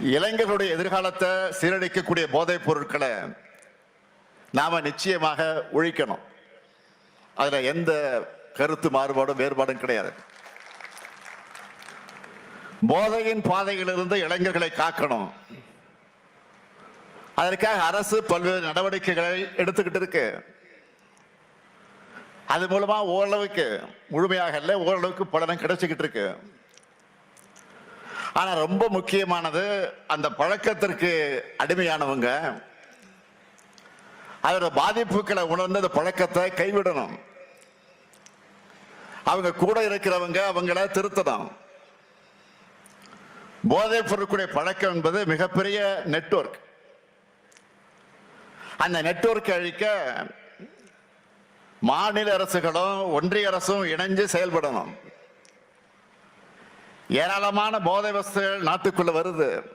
இளைஞர்களுடைய எதிர்காலத்தை சீரழிக்கக்கூடிய போதைப் பொருட்களை நாம் நிச்சயமாக ஒழிக்கணும். அதில் எந்த கருத்து மாறுபாடும் வேறுபாடும் கிடையாது. போதையின் பாதையிலிருந்து இளைஞர்களை காக்கணும். அதற்காக அரசு பல்வேறு நடவடிக்கைகளை எடுத்துக்கிட்டு இருக்கு. அது மூலமா ஓரளவுக்கு முழுமையாக இல்லை ஓரளவுக்கு பலனும் கிடைச்சிக்கிட்டு இருக்கு. ஆனா ரொம்ப முக்கியமானது அந்த பழக்கத்திற்கு அடிமையானவங்க. அதோட பாதிப்புகளை உணர்ந்து அந்த பழக்கத்தை கைவிடணும். அவங்க கூட இருக்கிறவங்க அவங்கள திருத்தணும். போதைப் பொருட்களுடைய பழக்கம் என்பது மிகப்பெரிய நெட்வொர்க். அந்த நெட்வொர்க் அழிக்க மாநில அரசுகளும் ஒன்றிய அரசும் இணைஞ்சு செயல்படணும். ஏராளமான போதை வஸ்துகள் நாட்டுக்குள்ள வருது.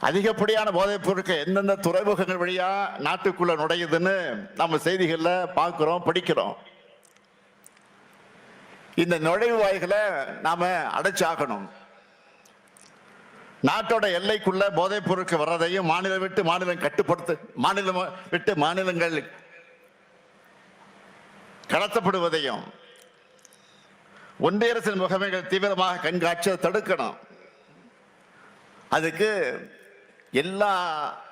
அதிகப்படியான போதைப் பொருட்கள் எந்தெந்த துறைமுகங்கள் வழியா நாட்டுக்குள்ள நுழையுதுன்னு நம்ம செய்திகளில் பார்க்குறோம் படிக்கிறோம். இந்த நுழைவு வாய்களை நாம அடைச்சாகணும். நாட்டோட எல்லைக்குள்ள போதைப் பொருட்கள் வர்றதையும் மாநிலம் விட்டு மாநிலம் கட்டுப்படுத்து மாநிலம் விட்டு மாநிலங்கள் கடத்தப்படுவதையும் ஒன்றிய அரசின் முகமைகள் தீவிரமாக கண்காட்சி தடுக்கணும். அதுக்கு எல்லா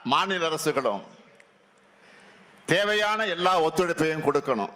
மாநில அரசுகளும் தேவையான எல்லா ஒத்துழைப்பையும் கொடுக்கணும்.